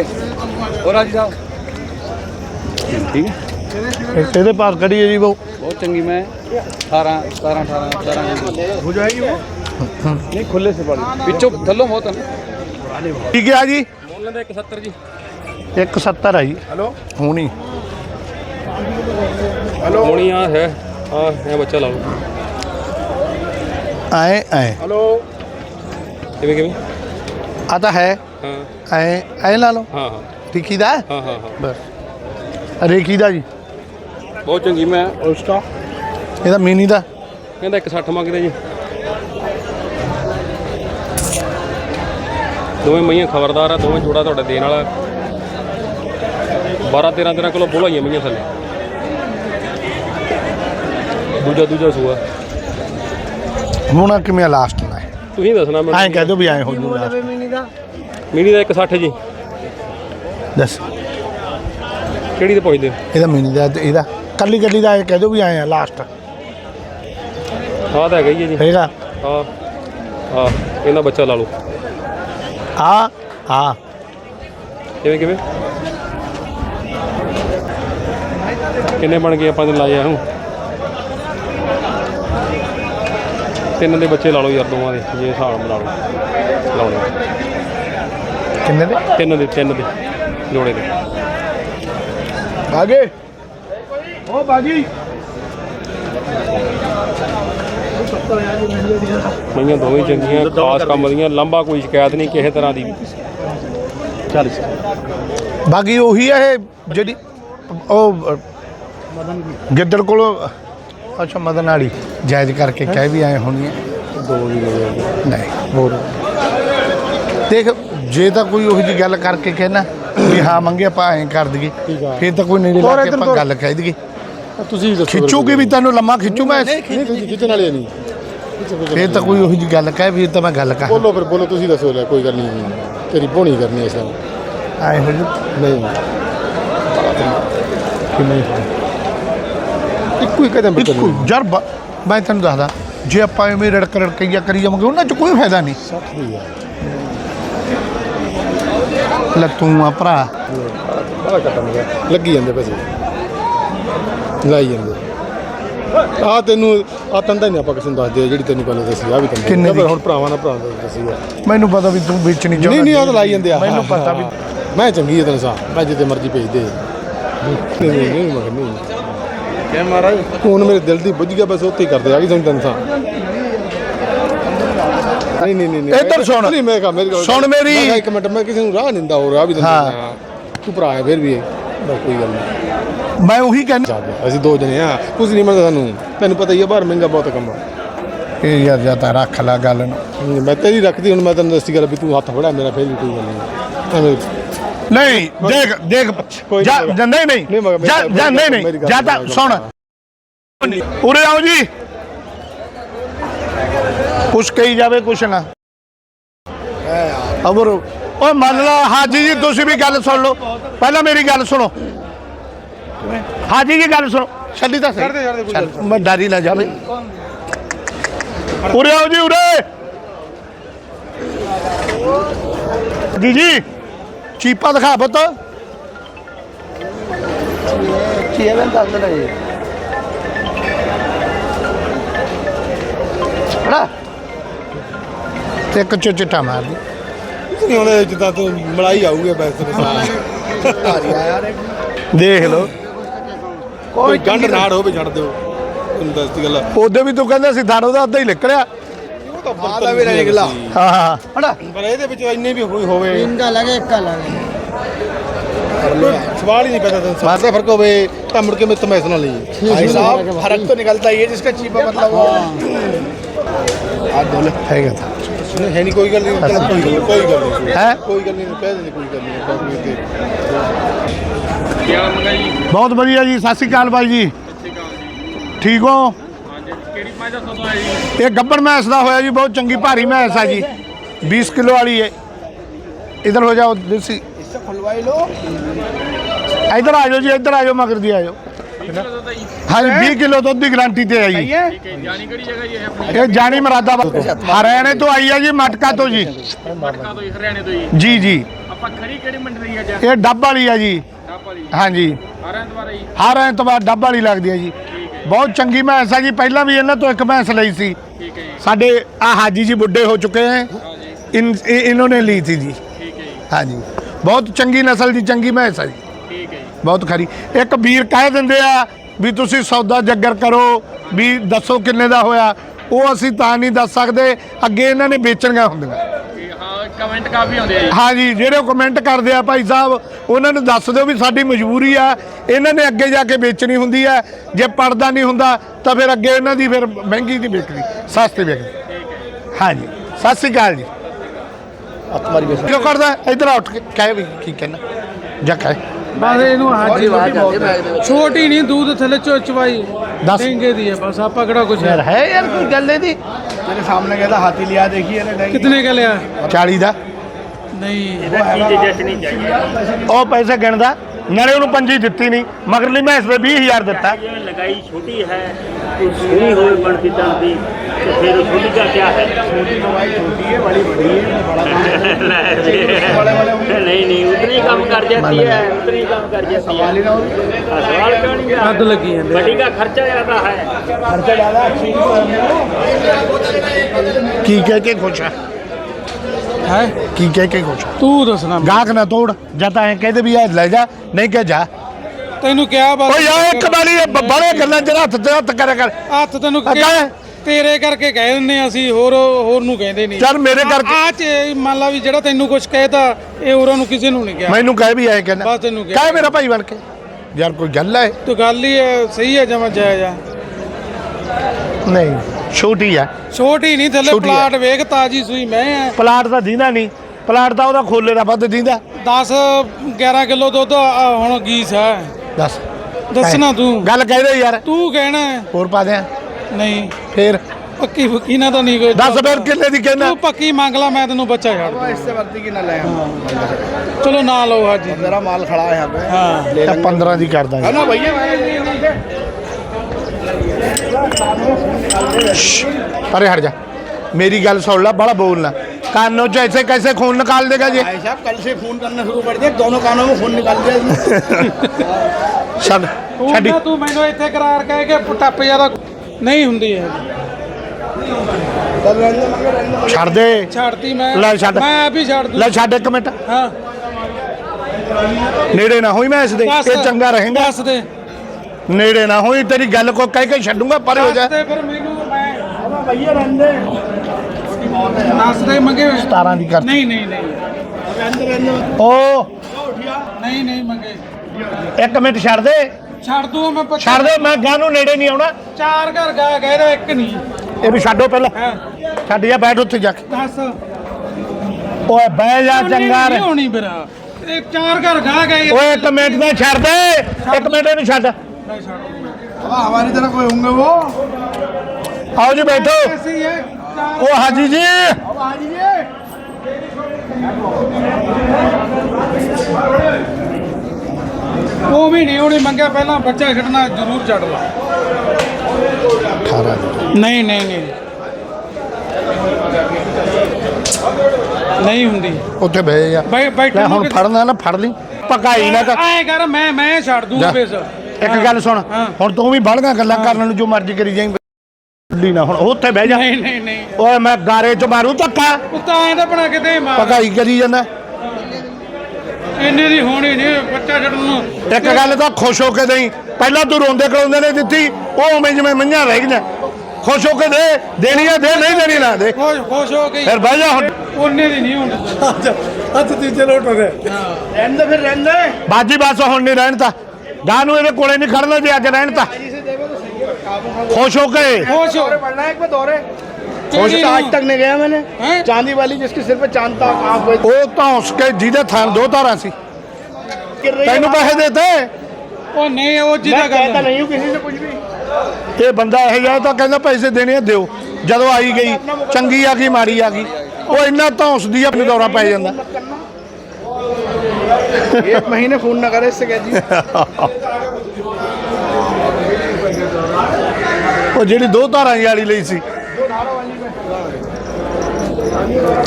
Okay ਹੋਰ ਰਾਜੀ ਸਾਹਿਬ? ਠੀਕ ਹੈ। ਇਹਦੇ ਪਾਸ ਖੜੀ ਹੈ ਜੀ ਉਹ ਬਹੁਤ ਚੰਗੀ ਮੈਂ। 18 17 18 17 ਹੋ ਜਾਏਗੀ ਉਹ? ਨਹੀਂ ਖੁੱਲੇ ਸੇ ਵਾਲੀ ਵਿੱਚੋਂ ਥੱਲੋਂ ਬਹੁਤ ਹੈ ਨਾ। ਠੀਕ ਹੈ ਜੀ? ਮੁੱਲ ਦਾ 170 ਜੀ। 170 ਹੈ ਜੀ। ਹੈਲੋ? ਹੋਣੀ। ਹੈਲੋ? ਹੋਣੀ ਆ ਹੈ। ਆ ਹੈ ਬੱਚਾ ਲਾ ਲਓ। ਐ ਐ ਹੈਲੋ? ਕਿਵੇਂ ਕਿਵੇਂ? ਆ ਤਾਂ ਹੈ। ਹਾਂ। ਐ ਐ ਲਾ ਲਓ। ਹਾਂ ਹਾਂ। ਟਿੱਕੀ ਦਾ? ਹੈ? ਹਾਂ ਹਾਂ। ਹਾਂ ਬਸ ਰੇਖੀ ਦਾ ਜੀ। ਬਹੁਤ ਚੰਗੀ ਮੈਂ ਉਸਕਾ ਇਹਦਾ ਮੀਨੀ ਦਾ। ਕਹਿੰਦਾ 160 ਮੰਗਦੇ ਜੀ। ਦੋਵੇਂ ਮਈਆਂ ਖਬਰਦਾਰ ਆ ਦੋਵੇਂ ਜੋੜਾ ਤੁਹਾਡੇ ਦੇਣ ਵਾਲਾ। 12 13 13 ਕਿਲੋ ਬੋਲਾਈਆਂ ਮਈਆਂ ਥੱਲੇ। ਦੂਜਾ ਦੂਜਾ ਸੂਆ। ਹੁਣ ਕਿਵੇਂ ਲਾਸਟ ਤੁਸੀਂ ਦੱਸਣਾ ਐਂ ਮੈਨੂੰ ਕਹਿ ਦਿਓ ਵੀ ਐਂ ਹੋ ਜੂ ਲਾਸਟ ਮੀਨੀ ਦਾ 160 ਜੀ। ਦੱਸ। ਕਿਹੜੀ ਤੇ ਪੁੱਛਦੇ? ਹੋ? ਇਹਦਾ ਮੀਨੀ ਦਾ ਤੇ ਇਹਦਾ। ਕੱਲੀ ਕੱਲੀ ਦਾ ਕਹਿ ਦਿਓ ਵੀ ਐਂ ਆ ਲਾਸਟ ਆਹ ਤਾਂ ਹੈਗਾ ਹੀ ਹੈ ਜੀ। ਹੈਗਾ। ਆ ਆ ਇਹਦਾ ਬੱਚਾ ਲਾ ਲਓ। ਆ ਆ ਕਿਵੇਂ ਕਿਵੇਂ? ਕਿੰਨੇ ਬਣ ਗਏ ਆਪਾਂ ਨੇ ਲਾਏ ਆ ਹੁਣ? ਤਿੰਨ ਦੇ ਬੱਚੇ ਲਾ ਲਓ ਯਾਰ ਦੋਵਾਂ ਦੇ। ਜੇ ਹਿਸਾਬ ਬਣਾ ਲਓ। ਲਾਉਣੇ ਕਿੰਨੇ ਦੇ? ਤਿੰਨ ਦੇ ਤਿੰਨ ਦੇ ਜੋੜੇ ਦੇ। ਆਗੇ ਓ ਬਾਜੀ ਮਈਆਂ ਦੋਵੇਂ ਚੰਗੀਆਂ ਖਾਸ ਕੰਮ ਦੀਆਂ ਲੰਬਾ ਕੋਈ ਸ਼ਿਕਾਇਤ ਨਹੀਂ ਕਿਸੇ ਤਰ੍ਹਾਂ ਦੀ ਵੀ। ਬਾਕੀ ਉਹੀ ਹੈ ਇਹ ਜਿਹੜੀ ਉਹ ਗਿੱਦੜ ਕੋਲ ਅੱਛਾ ਮਦਨ ਵਾਲੀ ਜਾਇਜ਼ ਕਰਕੇ ਕਹਿ ਵੀ ਆਏ ਹੋਣੀ ਹੈ ਦੋ ਦੀ ਨਹੀਂ ਹੋਰ। ਦੇਖ ਜੇ ਤਾਂ ਕੋਈ ਉਹੀ ਜੀ ਗੱਲ ਕਰਕੇ ਕਹਿਣਾ ਵੀ ਹਾਂ ਮੰਗੇ ਆਪਾਂ ਐਂ ਕਰ ਦਈਏ ਫਿਰ ਤਾਂ ਕੋਈ ਨੇੜੇ ਲਾ ਕੇ ਆਪਾਂ ਗੱਲ ਕਹਿ ਦਈਏ। ਤੁਸੀਂ ਦੱਸੋ ਖਿੱਚੂਗੀ ਵੀ ਤੈਨੂੰ ਲੰਮਾ ਖਿੱਚੂ ਮੈਂ ਨਹੀਂ ਤੁਸੀਂ ਖਿੱਚਣ ਵਾਲੇ ਨਹੀਂ। ਫਿਰ ਤਾਂ ਕੋਈ ਉਹੀ ਜੀ ਗੱਲ ਕਹਿ ਫਿਰ ਤਾਂ ਮੈਂ ਗੱਲ ਕਹਾਂ। ਬੋਲੋ ਫਿਰ ਬੋਲੋ ਤੁਸੀਂ ਦੱਸੋ ਲੈ ਕੋਈ ਗੱਲ ਨਹੀਂ ਤੇਰੀ ਬੋਣੀ ਕਰਨੀ ਐ ਸਰ ਐਂ ਹੋ ਜੂ। ਨਹੀਂ। ਕਿਵੇਂ ਇੱਕੋ ਹੀ ਕਦਮ ਬੱਚਾ ਇੱਕੋ ਯਾਰ ਬ- ਮੈਂ ਤੈਨੂੰ ਦੱਸਦਾ ਜੇ ਆਪਾਂ ਐਵੇਂ ਰੜਕ ਰੜਕਈਆ ਕਰੀ ਜਾਵਾਂਗੇ ਉਹਨਾਂ 'ਚ ਕੋਈ ਫਾਇਦਾ ਨਹੀਂ। 60 ਦੀ ਆ। ਲੈ ਤੂੰ ਆ ਭਰਾ। ਬੜਾ ਘਟਮ ਗਿਆ। ਲੱਗੀ ਜਾਂਦੇ ਪੈਸੇ। ਲਾਈ ਜਾਂਦੇ। ਆ ਤੈਨੂੰ ਆ ਤੰਦਾ ਨਹੀਂ ਆਪਾਂ ਕਿਸੇ ਨੂੰ ਦੱਸਦੇ ਜਿਹੜੀ ਤੈਨੂੰ ਪਹਿਲਾਂ ਦੱਸੀ ਆ ਵੀ ਤੰਦਾ ਕਿੰਨੇ ਦੀ? ਪਰ ਹੁਣ ਭਰਾਵਾਂ ਨਾਲ ਭਰਾਵਾਂ ਦਾ ਦੱਸੀ ਆ। ਮੈਨੂੰ ਪਤਾ ਵੀ ਤੂੰ ਵੇਚਣੀ ਚਾਹੁੰਦਾ ਨਹੀਂ ਨਹੀਂ ਉਹ ਤਾਂ ਲਾਈ ਜਾਂਦੇ ਆ। ਮੈਨੂੰ ਪਤਾ ਵੀ ਮੈਂ ਚੰਗੀ ਹੈ ਤੈਨੂੰ ਸਾਂ ਮੈਂ ਜਿੱਤੇ ਮਰਜ਼ੀ ਭੇਜ ਦੇ। ਨਹੀਂ ਨਹੀਂ ਨਹੀਂ ਮਗਰ ਨਹੀਂ। ਕਿਆ ਮਹਾਰਾਜ ਹੁਣ ਮੇਰੇ ਦਿਲ ਦੀ ਬੁੱਝ ਗਿਆ ਬਸ ਉੱਥੇ ਹੀ ਕਰਦੇ ਆ। ਗਈ ਤੈਨੂੰ ਸਾਂ ਨਹੀਂ ਨਹੀਂ ਨਹੀਂ ਇੱਧਰ ਸੁਣ। ਨਹੀਂ ਮੈਂ ਕਹਾ ਮੇਰੀ ਗੱਲ ਸੁਣ ਮੇਰੀ। ਇੱਕ ਮਿੰਟ ਮੈਂ ਕਿਸੇ ਨੂੰ ਰਾਹ ਨਹੀਂ ਦਿੰਦਾ ਹੋਰ ਰਾਹ ਵੀ ਦਿੰਦਾ। ਹਾਂ। ਹਾਂ। ਤੂੰ ਭਰਾ ਹੈ ਫਿਰ ਵੀ। ਬਸ ਕੋਈ ਗੱਲ ਨਹੀਂ। ਮੈਂ ਉਹੀ ਕਹਿੰਦਾ ਅਸੀਂ ਦੋ ਜਣੇ ਆ। ਕੁਝ ਨਹੀਂ ਮਿਲਦਾ ਸਾਨੂੰ। ਤੈਨੂੰ ਪਤਾ ਹੀ ਆ ਬਾਹਰ ਮਹਿੰਗਾ ਬਹੁਤ ਕੰਮ ਇਹ ਯਾਰ ਜਾਂ ਤਾਂ ਰੱਖ ਲੈ ਗੱਲ ਨੂੰ। ਹੂੰ, ਮੈਂ ਤੇਰੀ ਰੱਖਦੀ ਹੁਣ ਮੈਂ ਤੈਨੂੰ ਦੱਸੀ ਗੱਲ ਵੀ ਤੂੰ ਹੱਥ ਫੜਾ ਮੇਰਾ ਫਿਰ ਵੀ ਕੋਈ ਗੱਲ ਨਹੀਂ। ਨਹੀਂ ਦੇਖ ਦੇਖ। ਜਾ ਨਹੀਂ ਨਹੀਂ ਜਾ ਨਹੀਂ ਨਹੀਂ। ਜਾਂ ਤਾਂ। ਸੁਣ। ਉਰੇ ਆਓ ਜੀ। ਕੁਛ ਕਹੀ ਜਾਵੇ ਕੁਛ ਨਾ। ਅਬਰ ਓਏ ਮੰਨ ਲਾ ਹਾਜੀ ਜੀ ਤੁਸੀਂ ਵੀ ਗੱਲ ਸੁਣ ਲਓ। ਪਹਿਲਾਂ ਮੇਰੀ ਗੱਲ ਸੁਣੋ। ਹਾਜੀ ਜੀ ਗੱਲ ਸੁਣੋ। ਛੱਡੀ ਤਾਂ ਸਹੀ। ਚੱਲ, ਮੈਂ ਡਰੀ ਨਾ ਜਾਵੇ। ਉਰੇ ਆਓ ਜੀ ਉਰੇ। ਜੀ ਜੀ ਚੀਪਾ ਦਿਖਾ ਪੁੱਤ। ਤੇ ਇੱਕ ਚ ਚਿੱਟਾ ਮਾਰ ਦੀ ਨਹੀਂ ਹੁਣ ਜਿੱਦਾਂ ਤੂੰ ਮਲਾਈ ਆਊਗੇ ਬਸ ਤੈਨੂੰ ਸਾਂ ਦੇਖ ਲਓ ਕੋਈ ਗੰਢ ਨਾੜ ਹੋਵੇ ਛੱਡ ਦਿਓ ਤੈਨੂੰ ਦੱਸਦੀ ਗੱਲ ਉਹਦੇ ਵੀ ਤੂੰ ਕਹਿੰਦਾ ਸੀ ਦਾਣੋ ਦਾ ਅੱਧਾ ਹੀ ਨਿਕਲਿਆ ਉਹ ਤਾਂ ਬਰਤਨ ਵੀ ਨਿਕਲਾ ਹਾਂ ਹਾਂ ਪਰ ਇਹਦੇ ਵਿੱਚ ਇੰਨੇ ਵੀ ਹੋਈ ਹੋਵੇ इनका लगे इक्का लगे ਸਵਾਲ ਹੀ ਨਹੀਂ ਪੈਦਾ ਤੈਨੂੰ ਸਾਦਾ ਫਰਕ ਹੋਵੇ ਤਾਂ ਮੁੜ ਕੇ ਮੈਂ ਤਮੈਸ ਨਾਲ ਲਈ भाई साहब फर्क तो निकलता ही है जिसका चीपा मतलब वो हैगा था ਨਹੀਂ ਹੈ ਨਹੀਂ ਕੋਈ ਗੱਲ ਨਹੀਂ ਚੱਲ ਕੋਈ ਗੱਲ ਕੋਈ ਗੱਲ ਨਹੀਂ ਹੈ ਕੋਈ ਗੱਲ ਨਹੀਂ ਕਹਿ ਦੇ ਕੋਈ ਗੱਲ ਨਹੀਂ ਬਾਕੀ ਤੇ ਕੀ ਹਾਲ ਮੰਗਾ ਜੀ ਬਹੁਤ ਵਧੀਆ ਜੀ ਸਤਿ ਸ਼੍ਰੀ ਅਕਾਲ ਬਾਈ ਜੀ ਠੀਕ ਹੋ ਹਾਂਜੀ ਕਿਹੜੀ ਮਾਈ ਦਾ ਸੌਦਾ ਹੈ ਜੀ ਇਹ ਗੱਬੜ ਮੈਸ ਦਾ ਹੋਇਆ ਜੀ ਬਹੁਤ ਚੰਗੀ ਭਾਰੀ ਮੈਸ ਆ ਜੀ 20 ਕਿਲੋ ਵਾਲੀ ਹੈ ਇਧਰ ਹੋ ਜਾਓ ਦੇਸੀ इससे खुलवाई लो ਇਧਰ ਆ ਜਾਓ ਜੀ ਇਧਰ ਆ ਜਾਓ ਮਗਰ ਦੀ ਆ ਜਾਓ ਹਾਂਜੀ 20 ਕਿਲੋ ਦੁੱਧ ਦੀ ਗਾਰੰਟੀ ਤੇ ਹੈ ਜੀ ਜਾਣੀ ਕਿਹੜੀ ਜਗ੍ਹਾ ਜੀ ਇਹ ਆਪਣੀ ਇਹ ਜਾਨੀ ਮਰਾਦਾਬਾਦ ਹਰਿਆਣੇ ਤੋਂ ਆਈ ਹੈ ਜੀ ਮਟਕਾ ਤੋਂ ਜੀ ਮਟਕਾ ਤੋਂ ਜੀ ਹਰਿਆਣੇ ਤੋਂ ਜੀ ਜੀ ਜੀ ਆਪਾਂ ਖੜੀ ਕਿਹੜੀ ਮੰਡੀ ਰਹੀ ਹੈ ਜੀ ਇਹ ਡੱਬ ਵਾਲੀ ਆ ਜੀ ਟਾਪ ਵਾਲੀ ਹਾਂਜੀ ਹਰ ਐਤਵਾਰ ਜੀ ਹਰ ਐਤਵਾਰ ਡੱਬ ਵਾਲੀ ਲੱਗਦੀ ਹੈ ਜੀ ਬਹੁਤ ਚੰਗੀ ਭੈਂਸ ਆ ਜੀ ਪਹਿਲਾਂ ਵੀ ਇਹਨਾਂ ਤੋਂ ਇੱਕ ਭੈਂਸ ਲਈ ਸੀ ਠੀਕ ਹੈ ਜੀ ਸਾਡੇ ਆ ਹਾਜੀ ਜੀ ਬੁੱਢੇ ਹੋ ਚੁੱਕੇ हैं इन इ- इन्होंने ली थी जी ਠੀਕ ਹੈ ਜੀ हाँ जी ਬਹੁਤ ਚੰਗੀ ਨਸਲ ਦੀ ਚੰਗੀ ਭੈਂਸ ਆ ਜੀ ਠੀਕ ਹੈ ਜੀ ਬਹੁਤ ਖਰੀ। ਇੱਕ ਵੀਰ ਕਹਿ ਦਿੰਦੇ ਆ ਵੀ ਤੁਸੀਂ ਸੌਦਾ ਜੱਗਰ ਕਰੋ ਵੀ ਦੱਸੋ ਕਿੰਨੇ ਦਾ ਹੋਇਆ। ਉਹ ਅਸੀਂ ਤਾਂ ਨਹੀਂ ਦੱਸ ਸਕਦੇ। ਅੱਗੇ ਇਹਨਾਂ ਨੇ ਵੇਚਣੀਆਂ ਹੁੰਦੀਆਂ। ਕਮੈਂਟ ਕਾਫੀ ਆਉਂਦੇ ਆ ਜੀ। ਹਾਂ ਜੀ ਜਿਹੜੇ ਕਮੈਂਟ ਕਰਦੇ ਆ ਭਾਈ ਸਾਹਿਬ ਉਹਨਾਂ ਨੂੰ ਦੱਸ ਦਿਓ ਵੀ ਸਾਡੀ ਮਜਬੂਰੀ ਆ। ਇਹਨਾਂ ਨੇ ਅੱਗੇ ਜਾ ਕੇ ਵੇਚਣੀ ਹੁੰਦੀ ਆ। ਜੇ ਪੜਦਾ ਨਹੀਂ ਹੁੰਦਾ ਤਾਂ ਫਿਰ ਅੱਗੇ ਇਹਨਾਂ ਦੀ ਫਿਰ ਮਹਿੰਗੀ ਦੀ ਵਿਕਦੀ ਸਸਤੀ ਵਿਕਦੀ ਹਾਂ ਜੀ ਸਤਿ ਸ਼੍ਰੀ ਅਕਾਲ ਜੀ। ਕਿਉਂ ਕਰਦਾ? ਇਧਰ ਉੱਠ ਕੇ ਕਹਿ ਵੀ ਕੀ ਕਹਿਣਾ। ਜਾ ਕਹਿ। ਬਸ ਇਹਨੂੰ ਹਾਂਜੀ ਛੋਟੀ ਨਹੀਂ ਦੂਧ ਥੱਲੇ ਚੋ ਚਵਾਈ। ਦਸ। ਦੀ ਹੈ ਬਸ ਆਪਾਂ ਕਿਹੜਾ ਕੁਝ ਹੈ ਯਾਰ ਕੋਈ ਗੱਲ ਨਹੀਂ ਦੀ ਸਾਹਮਣੇ ਕਹਿੰਦਾ ਹਾਥੀ ਲਿਆ ਦੇਖੀ ਇਹਨੇ ਕਿਤਨੇ ਕਾ ਲਿਆ? 40 ਦਾ। ਨਹੀਂ। ਇਹਦਾ ਚੀਜ਼ ਜੈਸ ਨਹੀਂ ਚਾਹੀਦੀ ਉਹ ਪੈਸੇ ਗਿਣਦਾ। ਨਾਲੇ ਉਹਨੂੰ ਪੰਜੀ ਦਿੱਤੀ ਨਹੀਂ ਮਗਰਲੀ ਮੈਂ ਇਸ ਵੇ 20000 ਦਿੱਤਾ ये लगाई छोटी है तो सुनी हो बनती तनती तो फिर छोटी का क्या है छोटी तो भाई छोटी है बड़ी बड़ी है बड़ा नहीं नहीं उतनी कम कर जाती है उतनी कम कर जाती है सवाल ही ना हो हाँ, सवाल क्यों नहीं है? ਅੱਧ ਲੱਗੀ ਜਾਂਦੇ बड़ी का खर्चा ज्यादा है खर्चा ज्यादा अच्छी ਕੀ ਕਹਿ ਕੇ ਖੁਸ਼ ਆ ਹੈ? ਕੀ ਕਹਿ ਕੇ ਆ ਤੂੰ ਦੱਸਣਾ ਗਾਹਕ ਨਾ ਤੋੜ ਜਾਂ ਤਾਂ ਐਂ ਕਹਦੇ ਵੀ ਇਹ ਲੈ ਜਾ ਨਹੀਂ ਕਿ ਜਾ। ਤੈਨੂੰ ਕਿਹਾ ਬਸ ਓ ਯਾਰ ਇੱਕ ਵਾਰੀ ਇਹ ਬ- ਬੜੇ ਗੱਲਾਂ ਚ ਹੱਥ ਤੇ ਹੱਥ ਕਰਿਆ ਕਰ। ਹੱਥ ਤੈਨੂੰ ਕਿਹਾ-। ਤੇਰੇ ਕਰਕੇ ਕਹਿ ਹਾਂ ਅਸੀਂ ਹੋਰ ਹੋਰ ਨੂੰ ਕਹਿੰਦੇ ਨਹੀਂ। ਚੱਲ ਮੇਰੇ ਕਰਕੇ ਆ ਚ ਮੰਨ ਲਾ ਵੀ ਜਿਹੜਾ ਤੈਨੂੰ ਕੁਝ ਕਹਿਤਾ ਇਹ ਹੋਰਾਂ ਨੂੰ ਕਿਸੇ ਨੂੰ ਨਹੀਂ ਕਿਹਾ। ਮੈਨੂੰ ਕਹਿ ਵੀ ਐ ਕਹਿੰਦਾ ਬਸ ਤੈਨੂੰ ਕਿਹਾ। ਕਹਿ ਮੇਰਾ ਭਾਈ ਬਣ ਕੇ। ਯਾਰ ਕੋਈ ਗੱਲ ਹੈ। ਤੂੰ ਗੱਲ ਹੀ ਹੈ, ਸਹੀ ਹੈ ਜਮਾ ਜਾਇਜ਼ ਆ? ਨਹੀਂ ਛੋਟੀ ਆ ਛੋਟੀ ਨਹੀਂ ਥੱਲੇ ਛੋਟੀ ਹੈ। ਪਲਾਟ ਵੇਖ ਤਾਜੀ ਸੂਈ ਮੈਂ ਆ ਪਲਾਟ ਤਾਂ ਦੀਂਦਾ ਨਹੀਂ ਪਲਾਟ ਤਾਂ ਉਹਦਾ ਖੋਲੇ ਦਾ ਵੱਧ ਦੀਂਦਾ 10 11 ਕਿਲੋ ਦੁੱਧ ਆ, ਹੁਣ ਗੀਸ ਹੈ ਦੱਸ ਦੱਸਣਾ ਤੂੰ ਗੱਲ ਕਹਿ ਦੇ ਯਾਰ ਤੂੰ ਕਹਿਣਾ ਹੈ। ਹੋਰ ਪਾ ਦਿਆਂ ਨਹੀਂ ਫੇਰ ਪੱਕੀ ਫੱਕੀ ਨਾ ਤਾਂ ਨਹੀਂ ਕੋਈ ਦੱਸ ਫੇਰ ਕਿੰਨੇ ਦੀ ਕਹਿਣਾ ਤੂੰ ਪੱਕੀ ਮੰਗ ਲਾ ਮੈਂ ਤੈਨੂੰ ਬੱਚਾ ਛੱਡ ਦੂੰ। इससे बढ़ती की ना ले हम ਚਲੋ ਨਾ ਲਓ ਹਾਜੀ जरा माल खड़ा है यहाँ पे ਹਾਂ ਤਾਂ 15 ਦੀ ਕਰ ਦਾਂਗੇ है ना भैया ਪਰੇ ਹਟ ਜਾ ਮੇਰੀ ਗੱਲ ਸੁਣ ਲੈ ਬੜਾ ਬੋਲਣਾ कानों से ऐसे कैसे खून निकाल देगा जी भाई साहब कल से फोन करना शुरू कर दिया दोनों कानों में फोन निकाल दिया इसने। ਛੱਡ ਤੂੰ ਛੱਡੀ ਨਾ ਤੂੰ ਮੈਨੂੰ ਇੱਥੇ ਕਰਾਰ ਕਹਿ ਕੇ ਟੱਪ ਜਿਆਦਾ ਨਹੀਂ ਹੁੰਦੀ ਹੈ कल रहने मंगे रहने ਛੱਡ ਦੇ ਛੱਡਤੀ ਮੈਂ ਲੈ ਛੱਡ। ਮੈਂ ਆਪ ਹੀ ਛੱਡ ਦੂੰ ਲੈ ਛੱਡ ਇੱਕ ਮਿੰਟ ਹਾਂ ਨੇੜੇ ਨਾ ਹੋਈ ਮੈਂ ਇਸ ਦੇ ਦੱਸ। ਇਹ ਚੰਗਾ ਰਹੇਗਾ ਦੱਸ ਦੇ ਨੇੜੇ ਨਾ ਹੋਈ ਤੇਰੀ ਗੱਲ ਕੋ ਕਹਿ ਕੇ ਛੱਡੂਗਾ ਪਰੇ ਹੋ ਜਾ ਦੱਸ ਦੇ ਫਿਰ ਮੈਨੂੰ ਭਈਏ ਰਹਿੰਦੇ। ਨਾਸਰੇ ਮੰਗੇ 17 ਦੀ ਕਰ। ਨਹੀਂ ਨਹੀਂ ਨਹੀਂ। ਰਹਿੰਦੇ ਰਹਿੰਦੇ। ਓ। ਨਹੀਂ ਨਹੀਂ ਮੰਗੇ। ਇੱਕ ਮਿੰਟ ਛੱਡ ਦੇ। ਛੱਡ ਦੂੰ ਮੈਂ ਪਤਾ ਛੱਡ ਦੇ ਮੈਂ ਗਾਂ ਨੂੰ ਨੇੜੇ ਨਹੀਂ ਆਉਣਾ। ਚਾਰ ਘਰ ਗਾ ਗਏ ਨਾ ਇੱਕ ਨਹੀਂ। ਇਹਨੂੰ ਛੱਡੋ ਪਹਿਲਾਂ। ਛੱਡ ਜਾ ਬੈਠ ਉੱਥੇ ਜਾ ਕੇ। ਦੱਸ। ਓਏ ਬਹਿ ਜਾ ਚੰਗਾ ਰੇ ਹੋਣੀ ਫਿਰ। ਇਹ ਚਾਰ ਘਰ ਗਾ ਗਏ। ਓਏ ਇੱਕ ਮਿੰਟ ਦਾ ਛੱਡ ਦੇ। ਇੱਕ ਮਿੰਟ ਇਹਨੂੰ ਛੱਡ। ਨਹੀਂ ਛੱਡ। ਹਵਾ ਹਵਾ ਨਹੀਂ ਕੋਈ ਹੋਊਗਾ ਉਹ। ਆਓ ਜੀ ਬੈਠੋ। ਉਹ ਹਾਜੀ ਜੀ। ਉਹ ਵੀ ਨਹੀਂ ਉਹਨੇ ਮੰਗਿਆ ਪਹਿਲਾਂ ਬੱਚਾ ਖੜਨਾ ਜ਼ਰੂਰ ਛੱਡ ਲਾ। ਨਹੀਂ ਨਹੀਂ ਨਹੀਂ। ਨਹੀਂ ਹੁੰਦੀ। ਉੱਥੇ ਬਹਿ ਜਾ। ਬੈ- ਬੈਠਣ ਲੈ ਹੁਣ ਫੜਨਾ ਨਾ ਫੜ ਲਈ। ਪਕਾਈ ਨਾ ਕਰ ਐ ਕਰ ਮੈਂ ਮੈਂ ਛੱਡ ਦੂੰ ਫੇਸ ਇੱਕ ਗੱਲ ਸੁਣ। ਹੁਣ ਤੂੰ ਵੀ ਬੜੀਆਂ ਗੱਲਾਂ ਕਰਨ ਨੂੰ ਜੋ ਮਰਜ਼ੀ ਕਰੀ ਜਾਈਂ। ਖੁੱਲੀ ਨਾ ਹੁਣ ਉੱਥੇ ਬਹਿ ਜਾ। ਨਹੀਂ ਨਹੀਂ ਨਹੀਂ। ਓਏ ਮੈਂ ਗਾਰੇ ਚ ਮਾਰੂ ਧੱਕਾ। ਪੁੱਤਾਂ ਐ ਤਾਂ ਬਣਾ ਕੇ ਦੇ ਮਾਰ। ਪਕਾਈ ਕਰੀ ਜਾਂਦਾ। ਇੰਨੇ ਦੀ ਹੋਣੀ ਨਹੀਂ ਬੱਚਾ ਛੱਡਣ ਨੂੰ ਇੱਕ ਗੱਲ ਤਾਂ ਖੁਸ਼ ਹੋ ਕੇ ਦੇਈ। ਪਹਿਲਾਂ ਤੂੰ ਰੋਂਦੇ ਕਰਾਉਂਦੇ ਨੇ ਦਿੱਤੀ ਉਹ ਉਵੇਂ ਜਿਵੇਂ ਮੰਝਾਂ ਰਹਿ ਗਈਆਂ। ਖੁਸ਼ ਹੋ ਕੇ ਦੇ ਦੇਣੀ ਆ ਦੇ ਨਹੀਂ ਦੇਣੀ ਨਾ ਦੇ। ਖੁਸ਼ ਹੋ ਕੇ ਫਿਰ ਬਹਿ ਜਾ ਹੁਣ। ਉਹਨੇ ਦੀ ਨਹੀਂ ਹੁਣ। ਅੱਜ ਤੀਜੇ ਲੋਟ ਹੋ ਗਏ। ਰਹਿੰਦਾ ਫਿਰ ਰਹਿੰਦਾ ਬਾਜੀ ਬਸ ਹੁਣ ਨਹੀਂ ਰਹਿਣ ਤਾਂ। ਗਾਂ ਨੂੰ ਇਹਦੇ ਕੋਲੇ ਨਹੀਂ ਖੜਨਾ ਜੇ ਅੱਜ ਰਹਿਣ ਤਾਂ। जिसे देवे तो सही है काबू में ਖੁਸ਼ ਹੋ ਕੇ ਖੁਸ਼ ਹੋ दौरे पड़ना है एक बार दौरे ਕਿਹੜੀ खुश आज तक नहीं गया मैंने हैं? चांदी वाली जिसके सिर पे चांद था आँख पे ਉਹ ਧੌਂਸ ਕੇ ਜਿਹਦੇ ਥਾਂ ਦੋ ਧਾਰਾਂ ਸੀ गिर रही है ਤੈਨੂੰ ਪੈਸੇ ਦਿੱਤੇ ਉਹ ਨਹੀਂ ਉਹ ਜਿਹਦਾ मैं कहता ਗੱਲ नहीं हूँ किसी से कुछ भी ਇਹ ਬੰਦਾ ਇਹ ਜਿਹਾ ਤਾਂ ਕਹਿੰਦਾ ਪੈਸੇ ਦੇਣੇ ਆ ਦਿਓ ਜਦੋਂ ਆਈ ਗਈ ਚੰਗੀ ਆ ਗਈ ਮਾੜੀ ਆ ਗਈ ਉਹ ਇੰਨਾ ਧੌਂਸਦੀ ਆ ਮੈਨੂੰ ਦੌਰਾ ਪੈ ਜਾਂਦਾ एक महीने फोन ना करे इससे कह जी ਉਹ ਜਿਹੜੀ ਦੋ ਧਾਰਾਂ ਵਾਲੀ ਲਈ ਸੀ।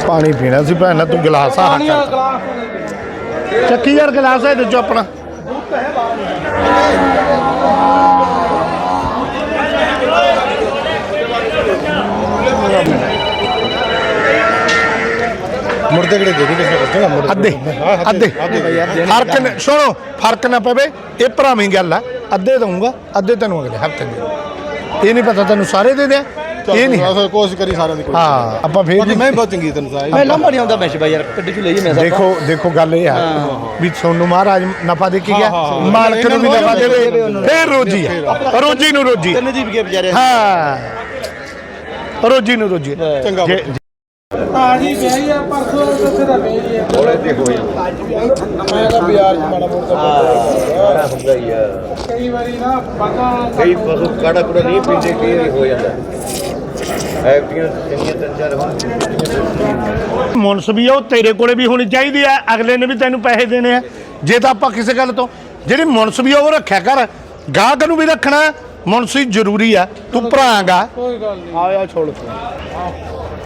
ਪਾਣੀ ਪੀਣਾ ਸੀ ਭੈਣ ਤੂੰ ਗਲਾਸ ਹੱਥ ਗਲਾਸ। ਚੱਕੀ ਯਾਰ ਗਲਾਸ ਹੈ ਇਹਦੇ ਚੋਂ ਆਪਣਾ। ਮੁਰਦੇ ਕਿਹੜੇ ਦੇ ਦੇ ਕਿਸੇ ਕੱਟਣਾ ਮੁਰਦੇ ਅੱਧੇ ਅੱਧੇ। ਫ਼ਰਕ ਨ- ਸੁਣੋ ਫ਼ਰਕ ਨਾ ਪਵੇ ਇਹ ਭਰਾਵੀਂ ਗੱਲ ਆ। ਅੱਧੇ ਦਊਂਗਾ ਅੱਧੇ ਤੈਨੂੰ ਅਗਲੇ ਹਫ਼ਤੇ ਦੇ ਇਹ ਨਹੀਂ ਪਤਾ ਤੈਨੂੰ ਸਾਰੇ ਦੇ ਦਿਆਂ। ਇਹ ਨਹੀਂ। ਨਹੀਂ ਕੋਸ਼ਿਸ਼ ਕਰੀ ਸਾਰਿਆਂ ਦੀ ਕੋਈ ਹਾਂ ਆਪਾਂ ਫੇਰ ਵੀ ਮੈਂ ਬਹੁਤ ਚੰਗੀ ਤੈਨੂੰ ਸਾਰਾ ਮੈਂ ਲੰਬਾ ਨਹੀਂ ਆਉਂਦਾ ਮੈਚ ਬਾਈ ਯਾਰ ਕੱਢੀ ਚ ਲਈ ਮੈਂ ਦੇਖੋ ਦੇਖੋ ਗੱਲ ਇਹ ਆ ਵੀ ਤੁਹਾਨੂੰ ਮਹਾਰਾਜ ਨਫਾ ਦੇ ਕੇ ਗਿਆ ਹਾਂ, ਹਾਂ। ਮਾਲਕ ਨੂੰ ਵੀ ਨਫਾ ਦੇਵੇ। ਫੇਰ ਰੋਜੀ ਆ। ਰੋਜੀ ਨੂੰ ਰੋਜੀ। ਤਿੰਨ ਜੀ ਵੀ ਗਏ ਵਿਚਾਰੇ। ਹਾਂ। ਰੋਜੀ ਨੂੰ ਰੋਜੀ। ਚੰਗਾ ਜੇ- ਹਾਂ ਜੀ ਵਿਆਹੀ ਆ ਪਰਸੋਂ ਉੱਥੇ ਦਾ ਵਿਆਹੀ ਆ। ਮੈਂ ਤਾਂ ਬਾਜ਼ਾਰ 'ਚ ਮਾੜਾ ਮੋਟਾ ਹੁੰਦਾ ਹੀ ਆ। ਕਈ ਵਾਰੀ ਨਾ ਪਤਾ ਕਈ ਪਸ਼ੂ ਕਾੜਾ ਕੁੜਾ ਨਹੀਂ ਪੀਂਦੇ ਕਈ ਵਾਰੀ ਹੋ ਜਾਂਦਾ। ਐਕਟੀਆਂ ਚੰਗੀਆਂ ਤਿੰਨ ਚਾਰ ਹੋਣ। ਮੁਨਸਬੀ ਆ ਉਹ ਤੇਰੇ ਕੋਲੇ ਵੀ ਹੋਣੀ ਚਾਹੀਦੀ ਆ। ਅਗਲੇ ਨੇ ਵੀ ਤੈਨੂੰ ਪੈਸੇ ਦੇਣੇ ਆ। ਜੇ ਤਾਂ ਆਪਾਂ ਕਿਸੇ ਗੱਲ ਤੋਂ ਜਿਹੜੀ ਮੁਨਸਬੀ ਆ ਉਹ ਰੱਖਿਆ ਕਰ। ਗਾਹਕ ਨੂੰ ਵੀ ਰੱਖਣਾ ਮੁਨਸੀ ਜ਼ਰੂਰੀ ਆ। ਤੂੰ ਭਰਾਂਗਾ ਕੋਈ ਗੱਲ ਨਹੀਂ। ਆਇਆ ਛੋੜ